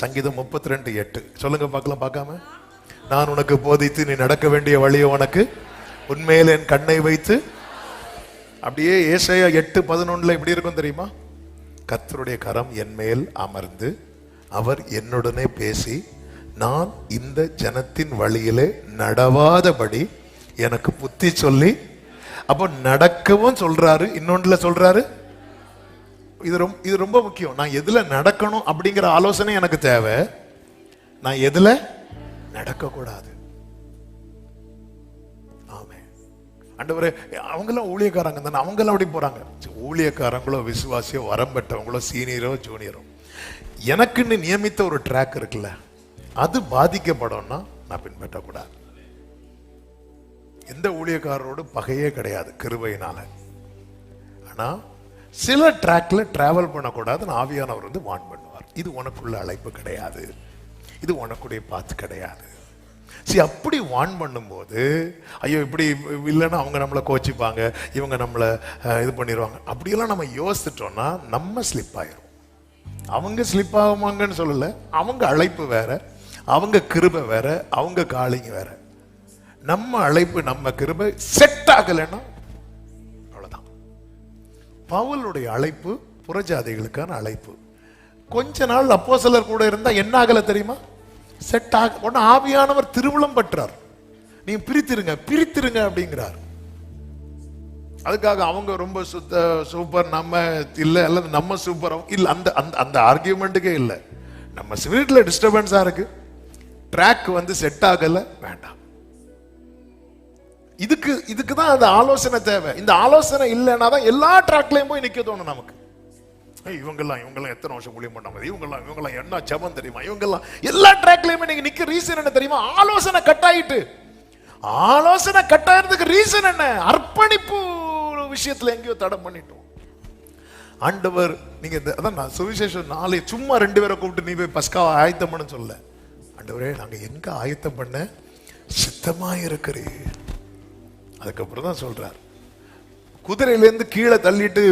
சங்கீதம் முப்பத்தி ரெண்டு எட்டு. சொல்லுங்க பார்க்கலாம் பார்க்காம? நான் உனக்கு போதித்து நீ நடக்க வேண்டிய வழியை உனக்கு உண்மையில் என் கண்ணை வைத்து. அப்படியே ஏசையா எட்டு பதினொன்றில் எப்படி இருக்கும் தெரியுமா? கத்தருடைய கரம் என் மேல் அமர்ந்து அவர் என்னுடனே பேசி நான் இந்த ஜனத்தின் வழியிலே நடவாதபடி எனக்கு புத்தி சொல்லி அப்போ நடக்கவும் சொல்றாரு இன்னொன்றுல சொல்றாரு? இது ரொம்ப இது ரொம்ப முக்கியம். நான் எதில் நடக்கணும் அப்படிங்கிற ஆலோசனை எனக்கு தேவை. நான் எதில் நடக்கக்கூடாது. ஆமே அண்டவர் அவங்களாம் ஊழியக்காரங்க தானே. அவங்களாம் அப்படி போகிறாங்க ஊழியக்காரங்களோ விசுவாசியோ வரம் பெற்றவங்களோ சீனியரோ ஜூனியரோ. எனக்குன்னு நியமித்த ஒரு ட்ராக் இருக்குல்ல அது பாதிக்கப்படும்னா நான் பின்பற்றக்கூடாது. எந்த ஊழியக்காரரோடு பகையே கிடையாது கிருபையினால. ஆனால் சில ட்ராக்ல டிராவல் பண்ணக்கூடாதுன்னு ஆவியானவர் வந்து வான் பண்ணுவார். இது உனக்குள்ள அழைப்பு கிடையாது. இது உனக்குடைய பாத்து கிடையாது. சரி அப்படி வான் பண்ணும்போது ஐயோ இப்படி இல்லைன்னா அவங்க நம்மளை கோச்சிப்பாங்க இவங்க நம்மளை இது பண்ணிடுவாங்க அப்படியெல்லாம் நம்ம யோசிச்சிட்டோம்னா நம்ம ஸ்லிப் ஆயிரும். அவங்க ஸ்லிப் ஆகுமாங்கன்னு சொல்லலை. அவங்க அழைப்பு வேற அவங்க கிருபை வேற அவங்க காலிங்க வேற. நம்ம அழைப்பு நம்ம கிருபை செட் ஆகலைன்னா பவுலுடைய அழைப்பு புறஜாதிகளுக்கான அழைப்பு. கொஞ்ச நாள் அப்போஸ்தலர் கூட இருந்தால் என்ன ஆகலை தெரியுமா? செட் ஆக உடனே ஆவியானவர் திருவிழம் பற்றார். நீங்க பிரித்திருங்க பிரித்திருங்க அப்படிங்கிறார். அதுக்காக அவங்க ரொம்ப சுத்த சூப்பர் நம்ம இல்லை அல்லது நம்ம சூப்பர் இல்லை அந்த அந்த அந்த ஆர்கியூமெண்ட்டுக்கே இல்லை. நம்ம ஸ்பிரிட்டில் டிஸ்டர்பன்ஸாக இருக்குது ட்ராக் வந்து செட் ஆகலை வேண்டாம். இதுக்கு இதுக்கு தான் அந்த ஆலோசனை தேவை. இந்த ஆலோசனை இல்லைன்னா தான் எல்லா ட்ராக்லையும் போய் நிற்க தோணும் நமக்கு. இவங்கெல்லாம் இவங்கெல்லாம் எத்தனை வருஷம் ஊழியம் பண்ணாம இவங்கெல்லாம் இவங்கெல்லாம் என்ன ஜபம் தெரியுமா? இவங்கெல்லாம் எல்லா ட்ராக்லையுமே நீங்க நிக்க ரீசன் என்ன தெரியுமா? ஆலோசனை கட் ஆயிட்டு ஆலோசனை கட் ஆயிருந்ததுக்கு ரீசன் என்ன? அர்ப்பணிப்பு விஷயத்துல எங்கேயோ தடை பண்ணிட்டோம். ஆண்டவர் நீங்க இந்த அதான் நான் சுவிசேஷம் நாளை சும்மா ரெண்டு பேரை கூப்பிட்டு நீ போய் பஸ்காவை ஆயத்தம் பண்ண சொல்ல ஆண்டவரே நாங்க எங்க ஆயத்தம் பண்ண? சித்தமா இருக்கிறீர். அதுக்கப்புறம் தான் சொல்கிறார் குதிரையிலேருந்து கீழே தள்ளிட்டு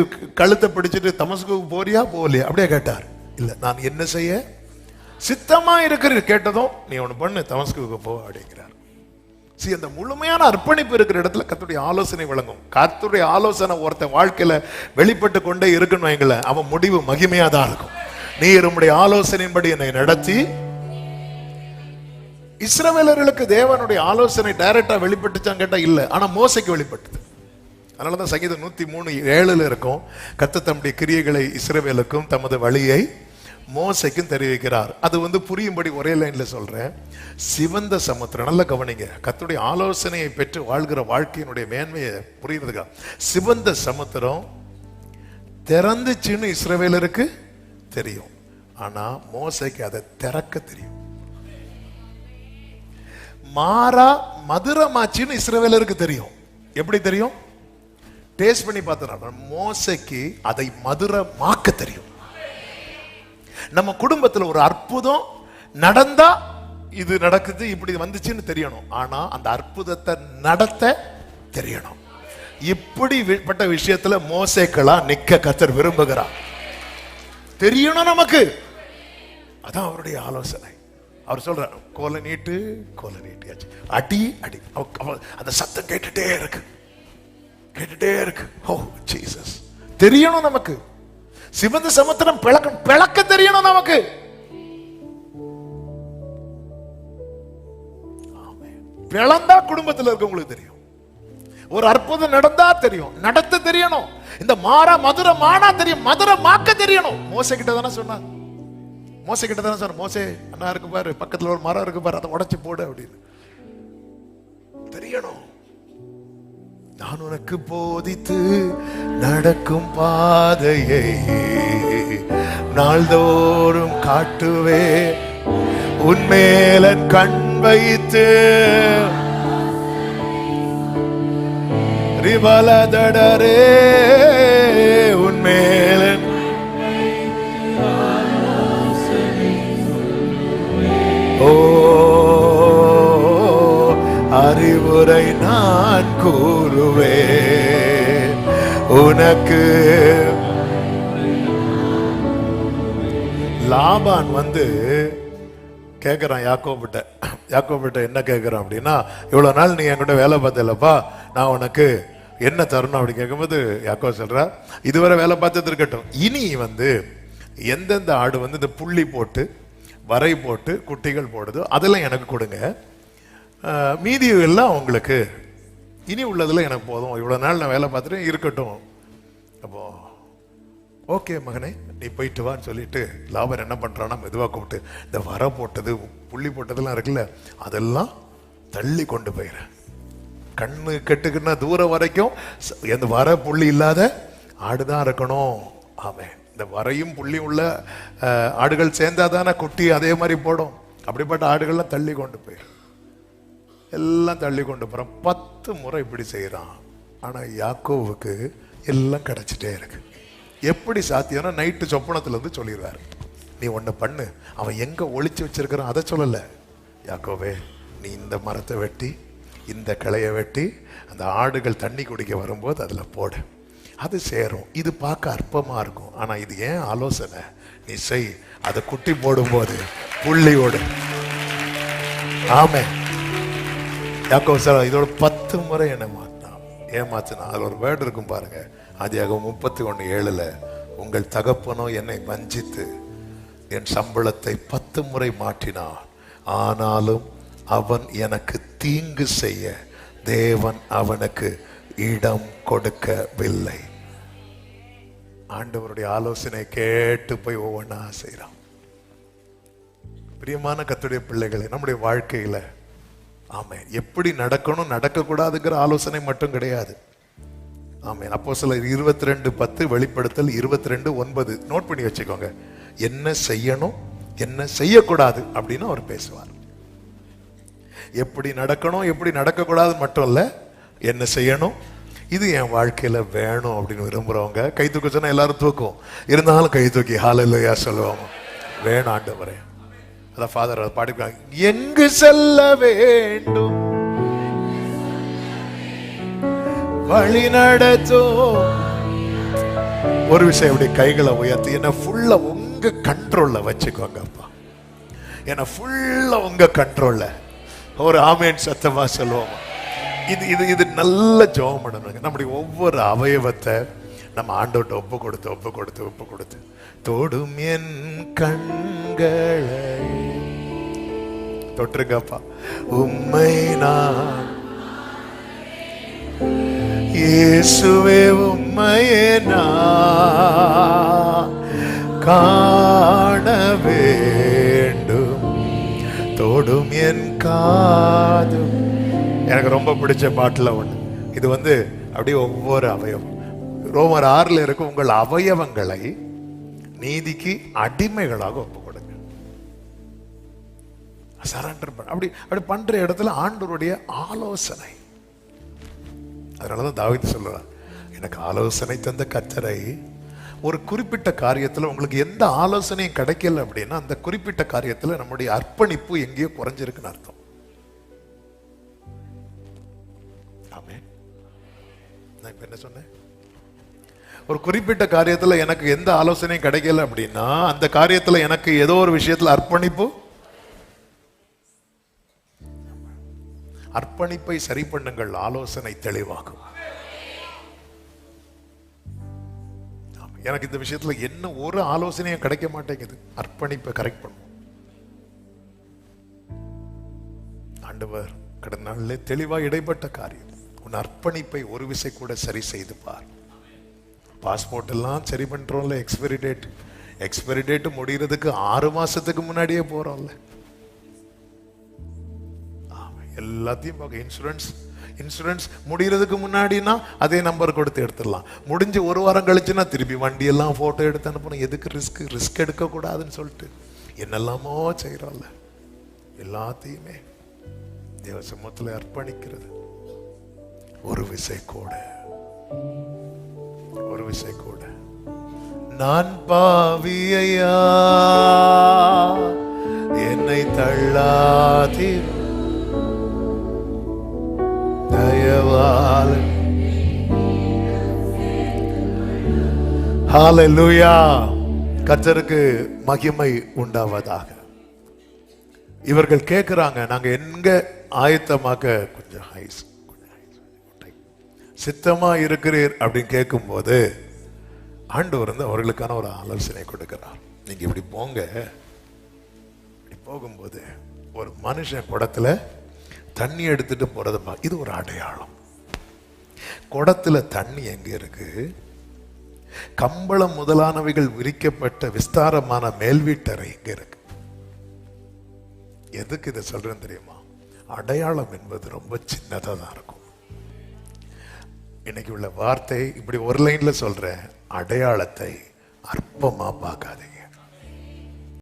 கழுத்தை பிடிச்சிட்டு தமசுக்கு போறியா போகலையா? அப்படியே கேட்டார். இல்லை நான் என்ன செய்ய? சித்தமா இருக்கிற கேட்டதும் நீ ஒன்று பண்ணு தமஸ்குக்கு போ அப்படிங்கிறார். சி அந்த முழுமையான அர்ப்பணிப்பு இருக்கிற இடத்துல கத்துடைய ஆலோசனை வழங்கும். கத்துடைய ஆலோசனை ஒருத்தன் வாழ்க்கையில் வெளிப்பட்டு கொண்டே இருக்கணும் வைங்களேன் அவன் முடிவு மகிமையாக தான் இருக்கும். நீர் உம்முடைய ஆலோசனையின்படி என்னை நடத்தி இஸ்ரவேலர்களுக்கு தேவனுடைய ஆலோசனை டைரக்டா வெளிப்பட்டுச்சான்னு கேட்டா இல்லை. ஆனா மோசைக்கு வெளிப்பட்டது. அதனாலதான் சங்கீதம் நூத்தி மூணு ஏழுல இருக்கும். கத்த தம்முடைய கிரியைகளை இஸ்ரவேலுக்கும் தமது வழியை மோசைக்கும் தெரிவிக்கிறார். அது வந்து புரியும்படி ஒரே லைன்ல சொல்றேன். சிவந்த சமுத்திரம். நல்ல கவனிங்க. கத்துடைய ஆலோசனையை பெற்று வாழ்கிற வாழ்க்கையினுடைய மேன்மையை புரியுறதுக்கா? சிவந்த சமுத்திரம் திறந்துச்சுன்னு இஸ்ரவேலருக்கு தெரியும். ஆனா மோசைக்கு அதை திறக்க தெரியும். மாறா மதுரமாச்சின்னு இஸ்ரவேலருக்கு தெரியும். எப்படி தெரியும்? டேஸ்ட் பண்ணி பார்த்தா மோசைக்கு அதை மதுரமாக்க தெரியும். நம்ம குடும்பத்தில் ஒரு அற்புதம் நடந்தா இது நடக்குது இப்படி வந்துச்சுன்னு தெரியணும். ஆனா அந்த அற்புதத்தை நடத்த தெரியணும். இப்படி பட்ட விஷயத்துல மோசைக்களா நிக்க கத்தர் விரும்புகிறார். தெரியணும் நமக்கு. அதான் அவருடைய ஆலோசனை. அவர் சொல்றார் கோலை நீட்டு கோலை நீட்டியாச்சு. அடி அடி. அந்த சத்தம் கேட்டுட்டே இருக்கு. கேட்டுட்டே இருக்கு. Oh, ஓ ஜீசஸ் தெரியணும் நமக்கு. சிவந்த சமுத்திரம் பிளக்க பிளக்க தெரியணும் நமக்கு. பிளந்தா குடும்பத்தில் இருக்கவங்களுக்கு தெரியும். ஒரு அற்புதம் நடந்தா தெரியும். நடத்த தெரியணும். இந்த மாறா மதுரை மானா தெரியும். மதுரை மாக்க தெரியணும். மோச கிட்ட தானே சொன்னார். மோசை கிட்ட தானே சொன்ன மோசே அண்ணா இருக்கு பாரு பக்கத்துல ஒரு மரம் இருக்கு பாரு அதை உடச்சி போடு அப்படின்னு. தெரியணும். நான் உனக்கு போதித்து நடக்கும் பாதையை நாள்தோறும் காட்டுவே உன்மேலன் கண் வைத்து ரிபலதடரே உன்மே அறிவுரை நான் கூறுவேன். உனக்கு லாபான் வந்து கேட்குறான் யாக்கோபிட்ட. யாக்கோபிட்ட என்ன கேட்குறான் அப்படின்னா இவ்வளோ நாள் நீ என்கிட்ட வேலை பார்த்தலப்பா நான் உனக்கு என்ன தரணும்? அப்படி கேட்கும்போது யாக்கோ சொல்கிறா இதுவரை வேலை பார்த்தது இருக்கட்டும். இனி வந்து எந்தெந்த ஆடு வந்து இந்த புள்ளி போட்டு வரை போட்டு குட்டிகள் போடுதோ அதெல்லாம் எனக்கு கொடுங்க. மீதி எல்லாம் உங்களுக்கு. இனி உள்ளதில் எனக்கு போதும். இவ்வளோ நாள் நான் வேலை பார்த்துட்டு இருக்கட்டும். அப்போ ஓகே மகனே நீ போயிட்டு வான்னு சொல்லிட்டு லாபர் என்ன பண்ணுறான்னா மெதுவாக கூப்பிட்டு இந்த வர போட்டது புள்ளி போட்டதெல்லாம் இருக்குல்ல அதெல்லாம் தள்ளி கொண்டு போயிடுறேன் கண்ணு கெட்டுக்குன்னா தூரம் வரைக்கும் எந்த வர புள்ளி இல்லாத ஆடுதான் இருக்கணும். ஆமே இந்த வரையும் புள்ளி உள்ள ஆடுகள் சேர்ந்தாதானே குட்டி அதே மாதிரி போடும். அப்படிப்பட்ட ஆடுகள்லாம் தள்ளி கொண்டு போயிடும் எல்லாம் தள்ளி கொண்டு போகிறான் பத்து முறை இப்படி செய்கிறான் ஆனால் யாக்கோவுக்கு எல்லாம் கிடைச்சிட்டே இருக்கு. எப்படி சாத்தியம்னா நைட்டு சொப்பனத்துலேருந்து சொல்லிடுவார் சொல்லிடுவாரு நீ ஒன்று பண்ணு. அவன் எங்கே ஒழிச்சு வச்சிருக்கிறான் அதை சொல்லலை. யாக்கோவே நீ இந்த மரத்தை வெட்டி இந்த கிளையை வெட்டி அந்த ஆடுகள் தண்ணி குடிக்க வரும்போது அதில் போடு. அது சேரும். இது பார்க்க அற்பமாக இருக்கும். ஆனால் இது ஏன் ஆலோசனை? நீ செய். அதை குட்டி போடும்போது புள்ளியோடு ஆமே யாக்கோ சார் இதோட பத்து முறை என்னை மாற்றினான் ஏமாத்தினான். அதில் ஒரு வேர்டு இருக்கும் பாருங்க. ஆதியாக முப்பத்தி ஒன்று ஏழுல உங்கள் தகப்பனோ என்னை வஞ்சித்து என் சம்பளத்தை பத்து முறை மாற்றினான் ஆனாலும் அவன் எனக்கு தீங்கு செய்ய தேவன் அவனுக்கு இடம் கொடுக்கவில்லை. ஆண்டவருடைய ஆலோசனை கேட்டு போய் ஒவ்வொன்றா செய்கிறான் பிரியமான கத்துடைய பிள்ளைகளை நம்முடைய வாழ்க்கையில் ஆமே எப்படி நடக்கணும் நடக்கக்கூடாதுங்கிற ஆலோசனை மட்டும் கிடையாது. ஆமே அப்போ சில இருபத்தி ரெண்டு பத்து வெளிப்படுத்தல் இருபத்தி ரெண்டு ஒன்பது. நோட் பண்ணி வச்சுக்கோங்க. என்ன செய்யணும் என்ன செய்யக்கூடாது அப்படின்னு அவர் பேசுவார். எப்படி நடக்கணும் எப்படி நடக்கக்கூடாது மட்டும் இல்லை என்ன செய்யணும் இது என் வாழ்க்கையில் வேணும் அப்படின்னு விரும்புகிறவங்க கை தூக்க சொன்னால் எல்லாரும் தூக்கும் இருந்தாலும் கை தூக்கி ஹாலையா சொல்லுவாங்க. வேணும் வரேன் அதான் ஃபாதர் அதை பாடிப்பாங்க எங்கு செல்ல வேண்டும்? வழி நடத்தும் ஒரு விஷயம் இப்படி கைகளை உயர்த்தி என்ன ஃபுல்லா உங்க கண்ட்ரோல்ல வச்சுக்கோங்க அப்பா. என்ன ஃபுல்லா உங்க கண்ட்ரோல்ல ஒரு ஆமேன் சத்தமா சொல்லுவோம். இது இது இது நல்ல ஜோம் பண்ணணுங்க. நம்முடைய ஒவ்வொரு அவயவத்தை நம்ம ஆண்டோட்ட ஒப்பு கொடுத்து ஒப்பு கொடுத்து ஒப்பு கொடுத்து தொடும் என் கண்களை. தொட்டுருங்கப்பா உம்மை நான் இயேசுவே உம்மையே நான் காண வேண்டும். தொடும் என் காதும் எனக்கு ரொம்ப பிடிச்ச பாட்டில் ஒண்ணு. இது வந்து அப்படியே ஒவ்வொரு அவயவம். ரோமர் ஆறுல இருக்கும் உங்கள் அவயவங்களை நீதிக்கு அடிமைகளாக ஒப்பு சரண்டர் பண்ண அப்படி அப்படி பண்ணுற இடத்துல ஆண்டவருடைய ஆலோசனை. அதனாலதான் தாவித்து சொல்லுவேன் எனக்கு ஆலோசனை தந்த கத்தரை ஒரு குறிப்பிட்ட காரியத்தில் உங்களுக்கு எந்த ஆலோசனையும் கிடைக்கல அப்படின்னா அந்த குறிப்பிட்ட காரியத்தில் நம்முடைய அர்ப்பணிப்பு எங்கேயோ குறைஞ்சிருக்குன்னு அர்த்தம். ஆமே நான் இப்போ என்ன சொன்னேன்? ஒரு குறிப்பிட்ட காரியத்தில் எனக்கு எந்த ஆலோசனையும் கிடைக்கல அப்படின்னா அந்த காரியத்தில் எனக்கு ஏதோ ஒரு விஷயத்தில் அர்ப்பணிப்பு அர்ப்பணிப்பை சரி பண்ணுங்கள் ஆலோசனை தெளிவாகும். எனக்கு இந்த விஷயத்துல என்ன ஒரு ஆலோசனையும் கிடைக்க மாட்டேங்குது. அர்ப்பணிப்பை கரெக்ட் பண்ணும் ஆண்டவர் கடந்த நாளிலே தெளிவா இடைப்பட்ட காரியம். உன் அர்ப்பணிப்பை ஒரு விசை கூட சரி செய்து பார். பாஸ்போர்ட் எல்லாம் சரி பண்றோம்ல எக்ஸ்பைரி டேட் எக்ஸ்பைரி டேட் முடிகிறதுக்கு ஆறு மாசத்துக்கு முன்னாடியே போறோம்ல. எல்லாத்தையும் பார்க்க இன்சூரன்ஸ் இன்சூரன்ஸ் முடிகிறதுக்கு முன்னாடினா அதே நம்பர் கொடுத்து எடுத்துடலாம். முடிஞ்சு ஒரு வாரம் கழிச்சுன்னா திருப்பி வண்டியெல்லாம் ஃபோட்டோ எடுத்து அனுப்பணும். எதுக்கு ரிஸ்க் ரிஸ்க் எடுக்கக்கூடாதுன்னு சொல்லிட்டு. என்னெல்லாமோ செய்கிறோம்ல எல்லாத்தையுமே தேவ சமூகத்தில் அர்ப்பணிக்கிறது. ஒரு விசை கூட ஒரு விசை கூட நான் பாவியையா? ஹalleluya கர்த்தருக்கு மகிமை உண்டாவதாக. இவர்கள் கேட்கிறாங்க நாங்க எங்க ஆயத்தமாக்க கொஞ்சம் ஐஸ் கொஞ்சம் ஐஸ் சித்தமா இருக்கிறீர் அப்படின்னு கேட்கும்போது ஆண்டவர் வந்து அவர்களுக்கான ஒரு ஆலோசனை கொடுக்கிறார். நீங்க இப்படி போங்க. இப்படி போகும்போது ஒரு மனுஷன் குடத்துல தண்ணி எடுத்துட்டு போறத பா- இது ஒரு அடையாளம். குடத்துல தண்ணி எங்க இருக்கு? கம்பளம் முதலானவைகள் விரிக்கப்பட்ட விஸ்தாரமான மேல்வீட்டறை எங்க இருக்கு. எதுக்கு இதை சொல்றேன் தெரியுமா? அடையாளம் என்பது ரொம்ப சின்னதாக தான் இருக்கும். இன்னைக்கு உள்ள வார்த்தை இப்படி ஒரு லைன்ல சொல்றேன் அடையாளத்தை அற்பமா பார்க்காதீங்க.